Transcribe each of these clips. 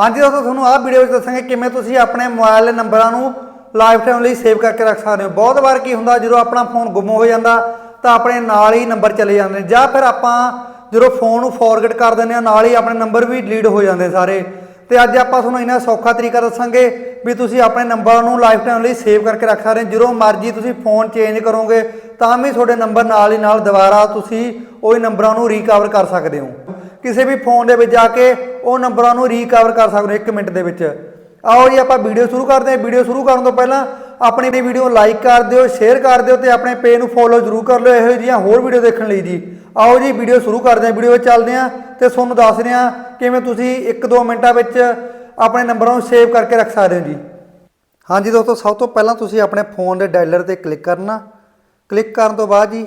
ਹਾਂਜੀ ਦੋਸਤੋ, ਤੁਹਾਨੂੰ ਆਹ ਵੀਡੀਓ ਵਿੱਚ ਦੱਸਾਂਗੇ ਕਿਵੇਂ ਤੁਸੀਂ ਆਪਣੇ ਮੋਬਾਈਲ ਨੰਬਰਾਂ ਨੂੰ ਲਾਈਫ ਟਾਈਮ ਲਈ ਸੇਵ ਕਰਕੇ ਰੱਖ ਸਕਦੇ ਹੋ। ਬਹੁਤ ਵਾਰ ਕੀ ਹੁੰਦਾ, ਜਦੋਂ ਆਪਣਾ ਫੋਨ ਗੁੰਮ ਹੋ ਜਾਂਦਾ, ਤਾਂ ਆਪਣੇ ਨਾਲ ਹੀ ਨੰਬਰ ਚਲੇ ਜਾਂਦੇ ਨੇ। ਜਾਂ ਫਿਰ ਆਪਾਂ ਜਦੋਂ ਫੋਨ ਨੂੰ ਫੋਰਗੇਟ ਕਰ ਦਿੰਦੇ ਆ ਨਾਲ ਹੀ ਆਪਣੇ ਨੰਬਰ ਵੀ ਡਿਲੀਟ ਹੋ ਜਾਂਦੇ ਸਾਰੇ। ਤੇ ਅੱਜ ਆਪਾਂ ਤੁਹਾਨੂੰ ਇਹਨਾਂ ਸੌਖਾ ਤਰੀਕਾ ਦੱਸਾਂਗੇ ਵੀ ਤੁਸੀਂ ਆਪਣੇ ਨੰਬਰ ਨੂੰ ਲਾਈਫ ਟਾਈਮ ਲਈ ਸੇਵ ਕਰਕੇ ਰੱਖ ਸਕਦੇ ਹੋ। ਜਦੋਂ ਮਰਜ਼ੀ ਤੁਸੀਂ ਫੋਨ ਚੇਂਜ ਕਰੋਗੇ, ਤਾਂ ਵੀ ਤੁਹਾਡੇ ਨੰਬਰ ਨਾਲ ਹੀ ਨਾਲ ਦੁਬਾਰਾ ਤੁਸੀਂ ਉਹੀ ਨੰਬਰਾਂ ਨੂੰ ਰੀਕਵਰ ਕਰ ਸਕਦੇ ਹੋ। ਕਿਸੇ ਵੀ ਫੋਨ ਦੇ ਵਿੱਚ ਜਾ ਕੇ ਉਹ ਨੰਬਰਾਂ ਨੂੰ ਰੀਕਵਰ ਕਰ ਸਕਦੇ ਹੋ 1 ਮਿੰਟ ਦੇ ਵਿੱਚ। ਆਓ ਜੀ, ਆਪਾਂ ਵੀਡੀਓ ਸ਼ੁਰੂ ਕਰਦੇ ਹਾਂ। ਵੀਡੀਓ ਸ਼ੁਰੂ ਕਰਨ ਤੋਂ ਪਹਿਲਾਂ ਆਪਣੀ ਵੀਡੀਓ ਲਾਈਕ ਕਰ ਦਿਓ ਸ਼ੇਅਰ ਕਰ ਦਿਓ ਤੇ ਆਪਣੇ ਪੇਜ ਨੂੰ ਫੋਲੋ ਜ਼ਰੂਰ ਕਰ ਲਿਓ। ਇਹੋ ਜਿਹੀਆਂ ਹੋਰ ਵੀਡੀਓ ਦੇਖਣ ਲਈ ਜੀ। ਆਓ ਜੀ ਵੀਡੀਓ ਸ਼ੁਰੂ ਕਰਦੇ ਹਾਂ। ਵੀਡੀਓ ਵਿੱਚ ਚੱਲਦੇ ਹਾਂ ਤੇ ਤੁਹਾਨੂੰ ਦੱਸਦੇ ਹਾਂ ਕਿਵੇਂ ਤੁਸੀਂ 1-2 ਮਿੰਟਾਂ ਵਿੱਚ ਆਪਣੇ ਨੰਬਰਾਂ ਨੂੰ ਸੇਵ ਕਰਕੇ ਰੱਖ ਸਕਦੇ ਹੋ ਜੀ। ਹਾਂਜੀ ਦੋਸਤੋ, ਸਭ ਤੋਂ ਪਹਿਲਾਂ ਤੁਸੀਂ ਆਪਣੇ ਫੋਨ ਦੇ ਡਾਇਲਰ ਤੇ ਕਲਿੱਕ ਕਰਨਾ। ਕਲਿੱਕ ਕਰਨ ਤੋਂ ਬਾਅਦ ਜੀ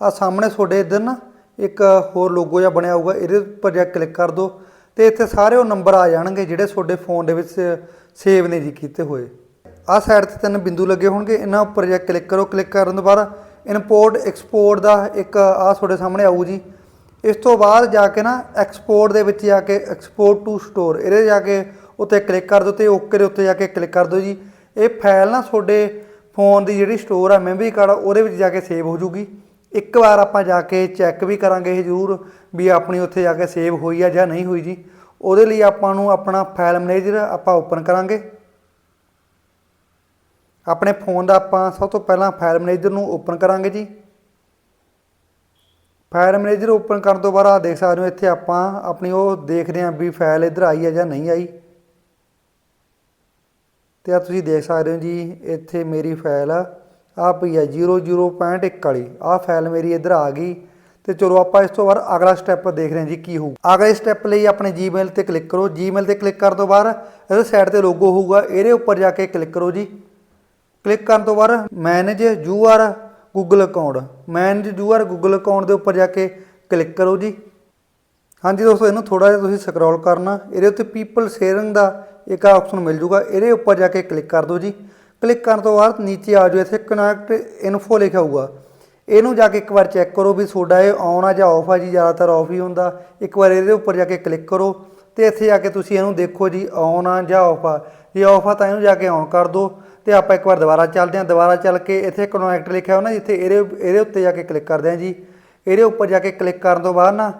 ਆ ਸਾਹਮਣੇ ਤੁਹਾਡੇ ਇੱਧਰ ਨਾ ਇੱਕ ਹੋਰ ਲੋਗੋ ਜਿਹਾ ਬਣਿਆ ਹੋਊਗਾ, ਇਹਦੇ ਉੱਪਰ ਜਾ ਕਲਿੱਕ ਕਰ ਦਿਓ ਤੇ ਇੱਥੇ ਸਾਰੇ ਉਹ ਨੰਬਰ ਆ ਜਾਣਗੇ ਜਿਹੜੇ ਤੁਹਾਡੇ ਫੋਨ ਦੇ ਵਿੱਚ ਸੇਵ ਨੇ ਜੀ ਕੀਤੇ ਹੋਏ। ਆਹ ਸਾਈਡ ਤੇ ਤਿੰਨ ਬਿੰਦੂ ਲੱਗੇ ਹੋਣਗੇ, ਇਹਨਾਂ ਉੱਪਰ ਜਾ ਕਲਿੱਕ ਕਰੋ ਕਲਿੱਕ ਕਰਨ ਤੋਂ ਬਾਅਦ ਇੰਪੋਰਟ ਐਕਸਪੋਰਟ ਦਾ ਇੱਕ ਆਹ ਤੁਹਾਡੇ ਸਾਹਮਣੇ ਆਊ ਜੀ। ਇਸ ਤੋਂ ਬਾਅਦ ਜਾ ਕੇ ਨਾ ਐਕਸਪੋਰਟ ਦੇ ਵਿੱਚ ਜਾ ਕੇ ਐਕਸਪੋਰਟ ਟੂ ਸਟੋਰ ਇਹਦੇ ਜਾ ਕੇ ਉੱਤੇ ਕਲਿੱਕ ਕਰ ਦਿਓ ਤੇ ਓਕੇ ਦੇ ਉੱਤੇ ਜਾ ਕੇ ਕਲਿੱਕ ਕਰ ਦਿਓ ਜੀ। ਇਹ ਫਾਈਲ ਨਾ ਤੁਹਾਡੇ ਫੋਨ ਦੀ ਜਿਹੜੀ ਸਟੋਰ ਆ ਮੈਮਰੀ ਕਾਰਡ ਉਹਦੇ ਵਿੱਚ ਜਾ ਕੇ ਸੇਵ ਹੋ ਜੂਗੀ। ਇੱਕ ਵਾਰ ਆਪਾਂ ਜਾ ਕੇ ਚੈੱਕ ਵੀ ਕਰਾਂਗੇ ਜ਼ਰੂਰ ਵੀ ਆਪਣੀ ਉੱਥੇ ਜਾ ਕੇ ਸੇਵ ਹੋਈ ਆ ਜਾਂ ਨਹੀਂ ਹੋਈ ਜੀ। ਉਹਦੇ ਲਈ ਆਪਾਂ ਨੂੰ ਆਪਣਾ ਫਾਈਲ ਮੈਨੇਜਰ ਆਪਾਂ ਓਪਨ ਕਰਾਂਗੇ। ਆਪਣੇ ਫੋਨ ਦਾ ਆਪਾਂ ਸਭ ਤੋਂ ਪਹਿਲਾਂ ਫਾਈਲ ਮੈਨੇਜਰ ਨੂੰ ਓਪਨ ਕਰਾਂਗੇ ਜੀ। ਫਾਈਲ ਮੈਨੇਜਰ ਓਪਨ ਕਰਨ ਤੋਂ ਬਾਅਦ ਆ ਦੇਖ ਸਕਦੇ ਹੋ ਇੱਥੇ ਆਪਾਂ ਆਪਣੀ ਉਹ ਦੇਖਦੇ ਹਾਂ ਵੀ ਫਾਈਲ ਇੱਧਰ ਆਈ ਹੈ ਜਾਂ ਨਹੀਂ ਆਈ। ਤੇ ਆ ਤੁਸੀਂ ਦੇਖ ਸਕਦੇ ਹੋ ਜੀ, ਇੱਥੇ ਮੇਰੀ ਫਾਈਲ ਆ ਆ ਪਈ ਹੈ 00.1 ਵਾਲੀ। ਆ ਫਾਈਲ ਮੇਰੀ ਇੱਧਰ ਆ ਗਈ। ਤੇ ਚਲੋ ਆਪਾਂ ਇਸ ਤੋਂ ਬਾਅਦ ਅਗਲਾ ਸਟੈਪ ਦੇਖ ਰਹੇ ਹਾਂ ਜੀ ਕੀ ਹੋਊ। ਅਗਲੇ ਸਟੈਪ ਲਈ ਆਪਣੇ Gmail ਤੇ ਕਲਿੱਕ ਕਰੋ। Gmail ਤੇ ਕਲਿੱਕ ਕਰਨ ਤੋਂ ਬਾਅਦ ਇਹਦੇ ਸਾਈਡ ਤੇ ਲੋਗੋ ਹੋਊਗਾ। ਇਹਦੇ ਉੱਪਰ ਜਾ ਕੇ ਕਲਿੱਕ ਕਰੋ ਜੀ। ਕਲਿੱਕ ਕਰਨ ਤੋਂ ਬਾਅਦ manage your Google account manage your Google account ਦੇ ਉੱਪਰ ਜਾ ਕੇ ਕਲਿੱਕ ਕਰੋ ਜੀ। ਹਾਂਜੀ ਦੋਸਤੋ, ਇਹਨੂੰ ਥੋੜਾ ਜਿਹਾ ਤੁਸੀਂ ਸਕਰੋਲ ਕਰਨਾ। ਇਹਦੇ ਉੱਤੇ ਪੀਪਲ ਸ਼ੇਅਰਿੰਗ ਦਾ ਇੱਕ ਆਪਸ਼ਨ ਮਿਲ ਜੂਗਾ। ਇਹਦੇ ਉੱਪਰ ਜਾ ਕੇ ਕਲਿੱਕ ਕਰ ਦਿਓ ਜੀ। ਕਲਿੱਕ ਕਰਨ ਤੋਂ ਬਾਅਦ ਨੀਚੇ ਆ ਜਾਓ, ਇੱਥੇ ਕਨੈਕਟ ਇਨਫੋ ਲਿਖਿਆ ਹੋਊਗਾ। ਇਹਨੂੰ ਜਾ ਕੇ ਇੱਕ ਵਾਰ ਚੈੱਕ ਕਰੋ ਵੀ ਤੁਹਾਡਾ ਇਹ ਔਨ ਆ ਜਾਂ ਆਫ ਆ ਜੀ, ਜ਼ਿਆਦਾਤਰ ਆਫ ਹੀ ਹੁੰਦਾ। ਇੱਕ ਵਾਰ ਇਹਦੇ ਉੱਪਰ ਜਾ ਕੇ ਕਲਿੱਕ ਕਰੋ ਤੇ ਇੱਥੇ ਜਾ ਕੇ ਤੁਸੀਂ ਇਹਨੂੰ ਦੇਖੋ ਜੀ ਔਨ ਆ ਜਾਂ ਆਫ ਆ। ਜੇ ਆਫ ਆ ਤਾਂ ਇਹਨੂੰ ਜਾ ਕੇ ਔਨ ਕਰ ਦਿਓ ਤੇ ਆਪਾਂ ਇੱਕ ਵਾਰ ਦੁਬਾਰਾ ਚੱਲਦੇ ਹਾਂ। ਦੁਬਾਰਾ ਚੱਲ ਕੇ ਇੱਥੇ ਕਨੈਕਟ ਲਿਖਿਆ ਹੋਣਾ, ਜਿੱਥੇ ਇਹਦੇ ਇਹਦੇ ਉੱਤੇ ਜਾ ਕੇ ਕਲਿੱਕ ਕਰਦੇ ਹਾਂ ਜੀ। ਇਹਦੇ ਉੱਪਰ ਜਾ ਕੇ ਕਲਿੱਕ ਕਰਨ ਤੋਂ ਬਾਅਦ ਨਾ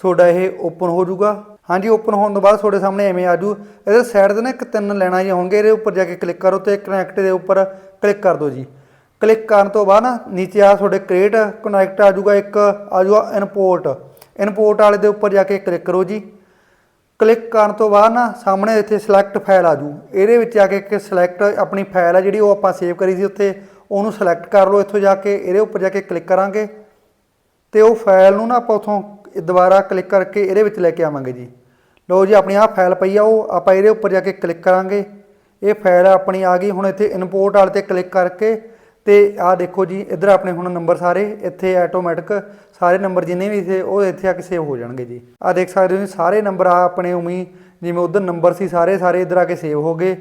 ਤੁਹਾਡਾ ਇਹ ਓਪਨ ਹੋ ਜਾਊਗਾ। ਹਾਂਜੀ ਓਪਨ ਹੋਣ ਤੋਂ ਬਾਅਦ ਤੁਹਾਡੇ ਸਾਹਮਣੇ ਐਵੇਂ ਆ ਜੂ ਇਹਦੇ ਸਾਈਡ ਦੇ ਨਾ ਇੱਕ ਤਿੰਨ ਲੈਣਾ ਜਿਹਾ ਹੋਣਗੇ ਇਹਦੇ ਉੱਪਰ ਜਾ ਕੇ ਕਲਿੱਕ ਕਰੋ ਤੇ ਕਨੈਕਟ ਦੇ ਉੱਪਰ ਕਲਿੱਕ ਕਰ ਦਿਓ ਜੀ। ਕਲਿੱਕ ਕਰਨ ਤੋਂ ਬਾਅਦ ਨਾ ਨੀਚੇ ਆ ਤੁਹਾਡੇ ਕ੍ਰੀਏਟ ਕਨੈਕਟ ਆ ਜੂਗਾ ਇੱਕ ਆ ਜਾਊਗਾ ਇਨਪੋਰਟ ਇਨਪੋਰਟ ਵਾਲੇ ਦੇ ਉੱਪਰ ਜਾ ਕੇ ਕਲਿੱਕ ਕਰੋ ਜੀ। ਕਲਿੱਕ ਕਰਨ ਤੋਂ ਬਾਅਦ ਨਾ ਸਾਹਮਣੇ ਇੱਥੇ ਸਿਲੈਕਟ ਫਾਈਲ ਆ ਜੂ ਇਹਦੇ ਵਿੱਚ ਜਾ ਕੇ ਇੱਕ ਸਿਲੈਕਟ ਆਪਣੀ ਫਾਈਲ ਆ ਜਿਹੜੀ ਉਹ ਆਪਾਂ ਸੇਵ ਕਰੀ ਸੀ ਉੱਥੇ, ਉਹਨੂੰ ਸਿਲੈਕਟ ਕਰ ਲਓ ਇੱਥੋਂ ਜਾ ਕੇ, ਇਹਦੇ ਉੱਪਰ ਜਾ ਕੇ ਕਲਿੱਕ ਕਰਾਂਗੇ। ਤੇ ਉਹ ਫਾਈਲ ਨੂੰ ਨਾ ਆਪਾਂ ਉਥੋਂ ਦੁਬਾਰਾ ਕਲਿੱਕ ਕਰਕੇ ਇਹਦੇ ਵਿੱਚ ਲੈ ਕੇ ਆਵਾਂਗੇ ਜੀ। ਲਓ ਜੀ, ਆਪਣੀ ਆਹ ਫਾਈਲ ਪਈ ਆ, ਉਹ ਆਪਾਂ ਇਹਦੇ ਉੱਪਰ ਜਾ ਕੇ ਕਲਿੱਕ ਕਰਾਂਗੇ। ਇਹ ਫਾਈਲ ਆਪਣੀ ਆ ਗਈ, ਹੁਣ ਇੱਥੇ ਇੰਪੋਰਟ ਵਾਲੇ ਤੇ ਕਲਿੱਕ ਕਰਕੇ ਤੇ ਆਹ ਦੇਖੋ ਜੀ, ਇੱਧਰ ਆਪਣੇ ਹੁਣ ਨੰਬਰ ਸਾਰੇ, ਇੱਥੇ ਆਟੋਮੈਟਿਕ ਸਾਰੇ ਨੰਬਰ ਜਿੰਨੇ ਵੀ ਸੀ ਉਹ ਇੱਥੇ ਆ ਕੇ ਸੇਵ ਹੋ ਜਾਣਗੇ ਜੀ। ਆਹ ਦੇਖ ਸਕਦੇ ਹੋ ਜੀ, ਸਾਰੇ ਨੰਬਰ ਆ ਆਪਣੇ ਉਮੀ ਜਿਵੇਂ ਉਧਰ ਨੰਬਰ ਸੀ ਸਾਰੇ ਸਾਰੇ ਇੱਧਰ ਆ ਕੇ ਸੇਵ ਹੋ ਗਏ।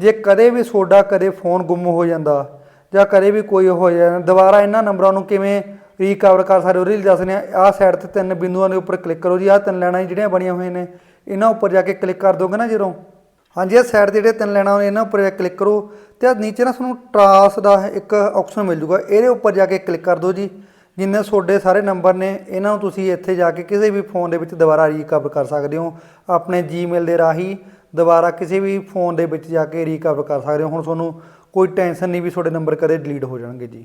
ਜੇ ਕਦੇ ਵੀ ਤੁਹਾਡਾ ਕਦੇ ਫੋਨ ਗੁੰਮ ਹੋ ਜਾਂਦਾ ਜਾਂ ਕਦੇ ਵੀ ਕੋਈ ਹੋ ਜਾਂਦਾ, ਦੁਬਾਰਾ ਇਹਨਾਂ ਨੰਬਰਾਂ ਨੂੰ ਕਿਵੇਂ ਰੀਕਵਰ ਕਰ ਸਕਦੇ ਹੋ ਉਹਦੇ ਲਈ ਦੱਸਦੇ ਆ ਆਹ ਸਾਈਡ ਤੇ ਤਿੰਨ ਬਿੰਦੂਆਂ ਦੇ ਉੱਪਰ ਕਲਿੱਕ ਕਰੋ ਜੀ। ਆਹ ਤਿੰਨ ਲੈਣਾ ਜਿਹੜੀਆਂ ਬਣੀਆਂ ਹੋਈਆਂ ਨੇ, ਇਹਨਾਂ ਉੱਪਰ ਜਾ ਕੇ ਕਲਿੱਕ ਕਰ ਦੋਗੇ ਨਾ ਜਦੋਂ? ਹਾਂਜੀ ਇਹ ਸਾਈਡ ਤੇ ਜਿਹੜੇ ਤਿੰਨ ਲੈਣਾ ਨੇ, ਇਹਨਾਂ ਉੱਪਰ ਜਾ ਕਲਿੱਕ ਕਰੋ। ਤੇ ਆ ਨੀਚੇ ਨਾ ਤੁਹਾਨੂੰ ਟਰਾਸ ਦਾ ਇੱਕ ਆਪਸ਼ਨ ਮਿਲ ਜੂਗਾ। ਇਹਦੇ ਉੱਪਰ ਜਾ ਕੇ ਕਲਿੱਕ ਕਰ ਦਿਓ ਜੀ। ਜਿੰਨੇ ਤੁਹਾਡੇ ਸਾਰੇ ਨੰਬਰ ਨੇ, ਇਹਨਾਂ ਨੂੰ ਤੁਸੀਂ ਇੱਥੇ ਜਾ ਕੇ ਕਿਸੇ ਵੀ ਫੋਨ ਦੇ ਵਿੱਚ ਦੁਬਾਰਾ ਰੀਕਵਰ ਕਰ ਸਕਦੇ ਹੋ। ਆਪਣੇ ਜੀਮੇਲ ਦੇ ਰਾਹੀਂ ਦੁਬਾਰਾ ਕਿਸੇ ਵੀ ਫੋਨ ਦੇ ਵਿੱਚ ਜਾ ਕੇ ਰੀਕਵਰ ਕਰ ਸਕਦੇ ਹੋ। ਹੁਣ ਤੁਹਾਨੂੰ ਕੋਈ ਟੈਨਸ਼ਨ ਨਹੀਂ ਵੀ ਤੁਹਾਡੇ ਨੰਬਰ ਕਦੇ ਡਿਲੀਟ ਹੋ ਜਾਣਗੇ ਜੀ।